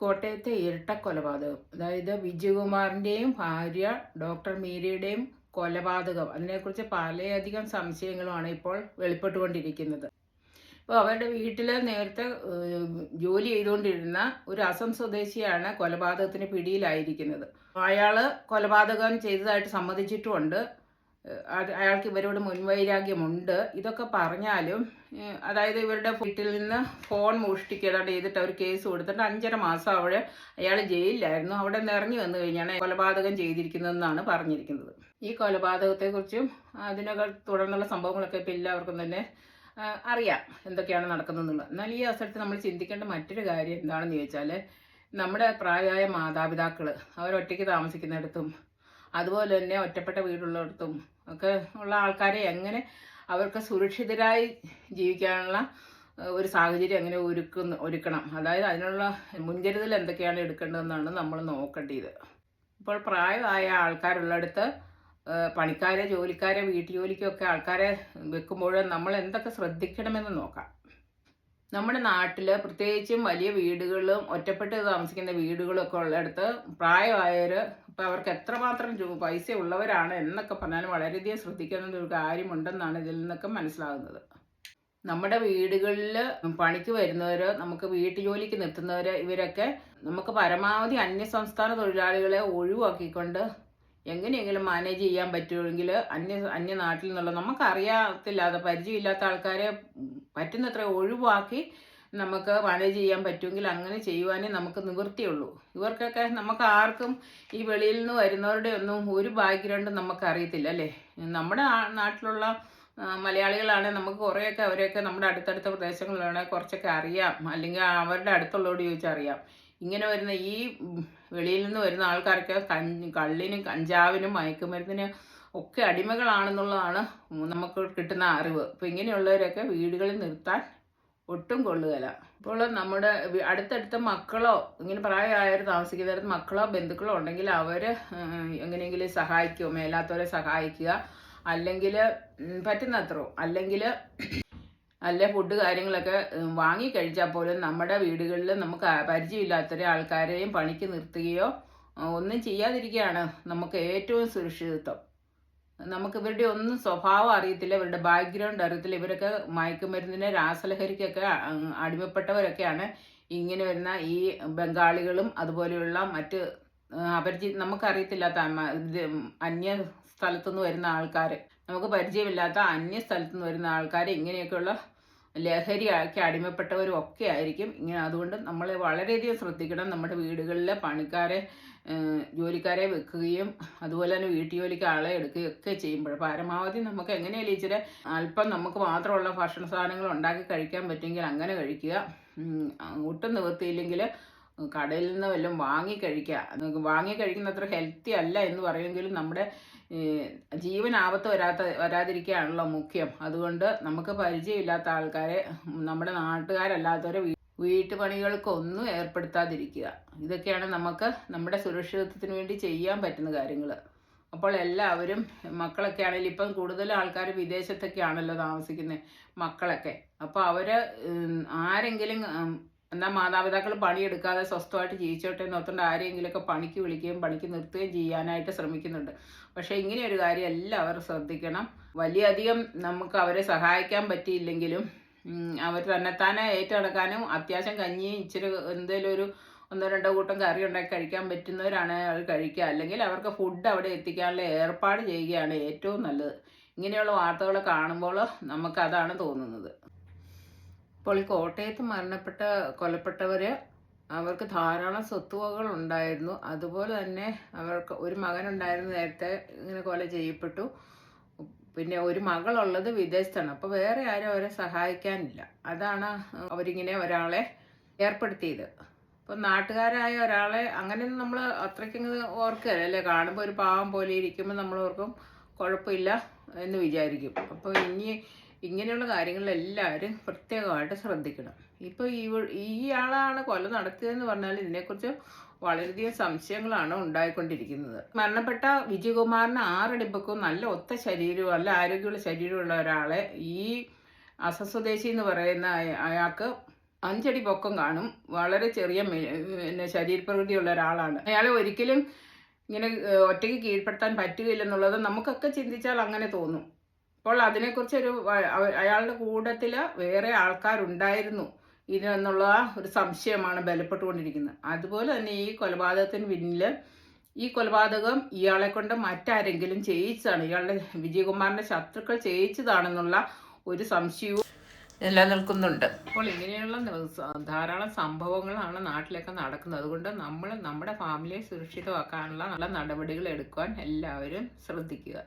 കോട്ടയത്തെ ഇരട്ട കൊലപാതകം. അതായത് വിജയകുമാറിന്റെയും ഭാര്യ ഡോക്ടർ മീരയുടെയും കൊലപാതകം. അതിനെക്കുറിച്ച് പലയധികം സംശയങ്ങളുമാണ് ഇപ്പോൾ വെളിപ്പെട്ടുകൊണ്ടിരിക്കുന്നത്. അപ്പോൾ അവരുടെ വീട്ടിൽ നേരത്തെ ജോലി ചെയ്തുകൊണ്ടിരുന്ന ഒരു അസം സ്വദേശിയാണ് കൊലപാതകത്തിന് പിടിയിലായിരിക്കുന്നത്. അയാൾ കൊലപാതകം ചെയ്തതായിട്ട് സമ്മതിച്ചിട്ടുമുണ്ട്. അയാൾക്ക് ഇവരോട് മുൻവൈരാഗ്യമുണ്ട്. ഇതൊക്കെ പറഞ്ഞാലും അതായത് ഇവരുടെ വീട്ടിൽ നിന്ന് ഫോൺ മോഷ്ടിക്കേതാണ്ട് ചെയ്തിട്ട് അവർ കേസ് കൊടുത്തിട്ട് അഞ്ചര മാസം അവിടെ അയാൾ ജയിലിലായിരുന്നു. അവിടെ ഇറങ്ങി വന്നു കഴിഞ്ഞാണ് കൊലപാതകം ചെയ്തിരിക്കുന്നതെന്നാണ് പറഞ്ഞിരിക്കുന്നത്. ഈ കൊലപാതകത്തെക്കുറിച്ചും അതിനൊക്കെ തുടർന്നുള്ള സംഭവങ്ങളൊക്കെ ഇപ്പോൾ എല്ലാവർക്കും തന്നെ അറിയാം എന്തൊക്കെയാണ് നടക്കുന്നതെന്നുള്ളത്. എന്നാൽ ഈ അവസരത്തിൽ നമ്മൾ ചിന്തിക്കേണ്ട മറ്റൊരു കാര്യം എന്താണെന്ന് ചോദിച്ചാൽ നമ്മുടെ പ്രായമായ മാതാപിതാക്കൾ അവരൊറ്റയ്ക്ക് താമസിക്കുന്നിടത്തും അതുപോലെ തന്നെ ഒറ്റപ്പെട്ട വീടുള്ളിടത്തും ഒക്കെ ഉള്ള ആൾക്കാരെ എങ്ങനെ അവർക്ക് സുരക്ഷിതരായി ജീവിക്കാനുള്ള ഒരു സാഹചര്യം എങ്ങനെ ഒരുക്കുന്ന ഒരുക്കണം. അതായത് അതിനുള്ള മുൻകരുതൽ എന്തൊക്കെയാണ് എടുക്കേണ്ടതെന്നാണ് നമ്മൾ നോക്കേണ്ടത്. ഇപ്പോൾ പ്രായമായ ആൾക്കാരുള്ളടുത്ത് പണിക്കാരെ ജോലിക്കാരെ വീട്ടുജോലിക്കൊക്കെ ആൾക്കാരെ വെക്കുമ്പോൾ നമ്മൾ എന്തൊക്കെ ശ്രദ്ധിക്കണമെന്ന് നോക്കാം. നമ്മുടെ നാട്ടിൽ പ്രത്യേകിച്ചും വലിയ വീടുകളും ഒറ്റപ്പെട്ട് താമസിക്കുന്ന വീടുകളും ഒക്കെ ഉള്ളിടത്ത് പ്രായമായവർ ഇപ്പം അവർക്ക് എത്രമാത്രം പൈസ ഉള്ളവരാണ് എന്നൊക്കെ പറഞ്ഞാൽ വളരെയധികം ശ്രദ്ധിക്കുന്ന ഒരു കാര്യമുണ്ടെന്നാണ് ഇതിൽ നിന്നൊക്കെ മനസ്സിലാകുന്നത്. നമ്മുടെ വീടുകളിൽ പണിക്ക് വരുന്നവർ നമുക്ക് വീട്ടുജോലിക്ക് നിർത്തുന്നവർ ഇവരൊക്കെ നമുക്ക് പരമാവധി അന്യസംസ്ഥാന തൊഴിലാളികളെ ഒഴിവാക്കിക്കൊണ്ട് എങ്ങനെയെങ്കിലും മാനേജ് ചെയ്യാൻ പറ്റുമെങ്കിൽ അന്യ അന്യ നാട്ടിൽ നിന്നുള്ള നമുക്കറിയാത്തില്ലാതെ പരിചയമില്ലാത്ത ആൾക്കാരെ പറ്റുന്നത്ര ഒഴിവാക്കി നമുക്ക് മാനേജ് ചെയ്യാൻ പറ്റുമെങ്കിൽ അങ്ങനെ ചെയ്യുവാനേ നമുക്ക് നിവൃത്തിയുള്ളൂ. ഇവർക്കൊക്കെ നമുക്ക് ആർക്കും ഈ വെളിയിൽ നിന്ന് വരുന്നവരുടെ ഒന്നും ഒരു ബാക്ക്ഗ്രൗണ്ട് നമുക്ക് അറിയത്തില്ല അല്ലേ? നമ്മുടെ നാട്ടിലുള്ള മലയാളികളാണെങ്കിൽ മലയാളികളാണ് നമുക്ക് കുറേയൊക്കെ അവരെയൊക്കെ നമ്മുടെ അടുത്തടുത്ത പ്രദേശങ്ങളിലാണെങ്കിൽ കുറച്ചൊക്കെ അറിയാം. അല്ലെങ്കിൽ അവരുടെ അടുത്തുള്ളവരോട് ചോദിച്ചാൽ അറിയാം ഇങ്ങനെ വരുന്ന ഈ വെളിയിൽ നിന്ന് വരുന്ന ആൾക്കാർക്ക് കള്ളിനും കഞ്ചാവിനും മയക്കുമരുന്നിനും ഒക്കെ അടിമകളാണെന്നുള്ളതാണ് നമുക്ക് കിട്ടുന്ന അറിവ്. അപ്പോൾ ഇങ്ങനെയുള്ളവരൊക്കെ വീടുകളിൽ നിർത്താൻ ഒട്ടും കൊള്ളുകയില്ല. ഇപ്പോൾ നമ്മുടെ അടുത്തടുത്ത മക്കളോ ഇങ്ങനെ പ്രായമായവർ താമസിക്കുന്നവർ മക്കളോ ബന്ധുക്കളോ ഉണ്ടെങ്കിൽ അവർ എങ്ങനെയെങ്കിലും സഹായിക്കുമോ മേലാത്തവരെ സഹായിക്കുക. അല്ലെങ്കിൽ പറ്റുന്നത്രോ. അല്ലെങ്കിൽ അല്ല ഫുഡ് കാര്യങ്ങളൊക്കെ വാങ്ങി കഴിച്ചാൽ പോലും നമ്മുടെ വീടുകളിൽ നമുക്ക് പരിചയമില്ലാത്തൊരു പരിചയമില്ലാത്ത ആൾക്കാരെയും പണിക്ക് നിർത്തുകയോ ഒന്നും ചെയ്യാതിരിക്കുകയാണ് നമുക്ക് ഏറ്റവും സുരക്ഷിതത്വം. നമുക്ക് ഇവരുടെ ഒന്നും സ്വഭാവം അറിയത്തില്ല ഇവരുടെ ബാക്ക്ഗ്രൗണ്ട് അറിയത്തില്ല ഇവരൊക്കെ മയക്കുമരുന്നിന് രാസലഹരിക്കൊക്കെ അടിമപ്പെട്ടവരൊക്കെയാണ് ഇങ്ങനെ വരുന്ന ഈ ബംഗാളികളും അതുപോലെയുള്ള മറ്റ് അപരിചി നമുക്കറിയത്തില്ലാത്ത അന്യ സ്ഥലത്തുനിന്ന് വരുന്ന ആൾക്കാർ നമുക്ക് പരിചയമില്ലാത്ത അന്യ സ്ഥലത്തുനിന്ന് വരുന്ന ആൾക്കാർ ഇങ്ങനെയൊക്കെയുള്ള ലഹരിയാക്കി അടിമപ്പെട്ടവരും ഒക്കെ ആയിരിക്കും. ഇങ്ങനെ അതുകൊണ്ട് നമ്മൾ വളരെയധികം ശ്രദ്ധിക്കണം. നമ്മുടെ വീടുകളിലെ പണിക്കാരെ ജോലിക്കാരെ വെക്കുകയും അതുപോലെ തന്നെ വീട്ടു ജോലിക്ക് ആളെ എടുക്കുകയും ഒക്കെ ചെയ്യുമ്പോൾ പരമാവധി നമുക്ക് എങ്ങനെയല്ലേ ഇച്ചിരി അല്പം നമുക്ക് മാത്രമുള്ള ഭക്ഷണ സാധനങ്ങൾ ഉണ്ടാക്കി കഴിക്കാൻ പറ്റുമെങ്കിൽ അങ്ങനെ കഴിക്കുക. ഒട്ടും നിവൃത്തിയില്ലെങ്കിൽ കടയിൽ നിന്ന് വല്ലതും വാങ്ങി കഴിക്കുക. വാങ്ങി കഴിക്കുന്ന അത്ര ഹെൽത്തി അല്ല എന്ന് പറയുമെങ്കിലും നമ്മുടെ ജീവൻ ആപത്ത് വരാത്ത വരാതിരിക്കുകയാണല്ലോ മുഖ്യം. അതുകൊണ്ട് നമുക്ക് പരിചയമില്ലാത്ത ആൾക്കാരെ നമ്മുടെ നാട്ടുകാരല്ലാത്തവരെ വീട്ടുപണികൾക്കൊന്നും ഏർപ്പെടുത്താതിരിക്കുക. ഇതൊക്കെയാണ് നമുക്ക് നമ്മുടെ സുരക്ഷിതത്വത്തിന് വേണ്ടി ചെയ്യാൻ പറ്റുന്ന കാര്യങ്ങൾ അപ്പോൾ എല്ലാവരും മക്കളൊക്കെ ആണെങ്കിലും ഇപ്പം കൂടുതൽ ആൾക്കാർ വിദേശത്തൊക്കെ ആണല്ലോ താമസിക്കുന്നത് മക്കളൊക്കെ അപ്പോൾ അവർ ആരെങ്കിലും എന്നാൽ മാതാപിതാക്കൾ പണിയെടുക്കാതെ സ്വസ്ഥമായിട്ട് ജീവിച്ചോട്ടെ എന്ന് ഓർത്തുകൊണ്ട് ആരെങ്കിലുമൊക്കെ പണിക്ക് വിളിക്കുകയും പണിക്ക് നിർത്തുകയും ചെയ്യാനായിട്ട് ശ്രമിക്കുന്നുണ്ട്. പക്ഷേ ഇങ്ങനെ ഒരു കാര്യം എല്ലാവരും ശ്രദ്ധിക്കണം. വലിയ അധികം നമുക്ക് അവരെ സഹായിക്കാൻ പറ്റിയില്ലെങ്കിലും അവർ തന്നെത്താനെ ഏറ്റെടുക്കാനും അത്യാവശ്യം കഞ്ഞി ഇച്ചിരി എന്തെങ്കിലും ഒരു ഒന്നോ രണ്ടോ കൂട്ടം കറി ഉണ്ടാക്കി കഴിക്കാൻ പറ്റുന്നവരാണ് അത് കഴിക്കുക. അല്ലെങ്കിൽ അവർക്ക് ഫുഡ് അവിടെ എത്തിക്കാനുള്ള ഏർപ്പാട് ചെയ്യുകയാണ് ഏറ്റവും നല്ലത്. ഇങ്ങനെയുള്ള വാർത്തകൾ കാണുമ്പോൾ നമുക്ക് അതാണ് തോന്നുന്നത്. ഇപ്പോൾ ഈ കോട്ടയത്ത് മരണപ്പെട്ട കൊലപ്പെട്ടവർ അവർക്ക് ധാരാളം സ്വത്തുവകകൾ ഉണ്ടായിരുന്നു. അതുപോലെ തന്നെ അവർക്ക് ഒരു മകനുണ്ടായിരുന്നു നേരത്തെ ഇങ്ങനെ കൊല ചെയ്യപ്പെട്ടു. പിന്നെ ഒരു മകളുള്ളത് വിദേശത്താണ്. അപ്പോൾ വേറെ ആരും അവരെ സഹായിക്കാനില്ല. അതാണ് അവരിങ്ങനെ ഒരാളെ ഏർപ്പെടുത്തിയത്. ഇപ്പം നാട്ടുകാരായ ഒരാളെ അങ്ങനെ നമ്മൾ അത്രയ്ക്കങ്ങ് ഓർക്കുക അല്ലേ? കാണുമ്പോൾ ഒരു പാവം പോലെ ഇരിക്കുമ്പോൾ നമ്മൾ ഓർക്കും കുഴപ്പമില്ല എന്ന് വിചാരിക്കും. അപ്പോൾ ഇനി ഇങ്ങനെയുള്ള കാര്യങ്ങളിലെല്ലാവരും പ്രത്യേകമായിട്ട് ശ്രദ്ധിക്കണം. ഇപ്പോൾ ഈ ആളാണ് കൊല നടത്തിയതെന്ന് പറഞ്ഞാൽ ഇതിനെക്കുറിച്ച് വളരെയധികം സംശയങ്ങളാണ് ഉണ്ടായിക്കൊണ്ടിരിക്കുന്നത്. മരണപ്പെട്ട വിജയകുമാറിന് ആറടിപ്പക്കും നല്ല ഒത്ത ശരീരവും നല്ല ആരോഗ്യമുള്ള ശരീരമുള്ള ഒരാളെ ഈ അസസ്വദേശി എന്ന് പറയുന്ന അയ- അയാൾക്ക് അഞ്ചടി പൊക്കം കാണും. വളരെ ചെറിയ പിന്നെ ശരീരപ്രകൃതിയുള്ള ഒരാളാണ്. അയാളെ ഒരിക്കലും ഇങ്ങനെ ഒറ്റയ്ക്ക് കീഴ്പ്പെടുത്താൻ പറ്റുകയില്ലെന്നുള്ളത് നമുക്കൊക്കെ ചിന്തിച്ചാൽ അങ്ങനെ തോന്നും. അപ്പോൾ അതിനെക്കുറിച്ച് ഒരു അയാളുടെ കൂട്ടത്തിൽ വേറെ ആൾക്കാരുണ്ടായിരുന്നു. ഇതിനെന്നുള്ള ഒരു സംശയമാണ് ബലപ്പെട്ടുകൊണ്ടിരിക്കുന്നത്. അതുപോലെ തന്നെ ഈ കൊലപാതകത്തിന് പിന്നിൽ ഈ കൊലപാതകം ഇയാളെ കൊണ്ട് മറ്റാരെങ്കിലും ചെയ്യിച്ചതാണ്. ഇയാളുടെ വിജയകുമാറിന്റെ ശത്രുക്കൾ ചെയ്യിച്ചതാണെന്നുള്ള ഒരു സംശയവും നിലനിൽക്കുന്നുണ്ട്. അപ്പോൾ ഇങ്ങനെയുള്ള ധാരാളം സംഭവങ്ങളാണ് നാട്ടിലൊക്കെ നടക്കുന്നത്. അതുകൊണ്ട് നമ്മൾ നമ്മുടെ ഫാമിലിയെ സുരക്ഷിതമാക്കാനുള്ള നല്ല നടപടികൾ എടുക്കുവാൻ എല്ലാവരും ശ്രദ്ധിക്കുക.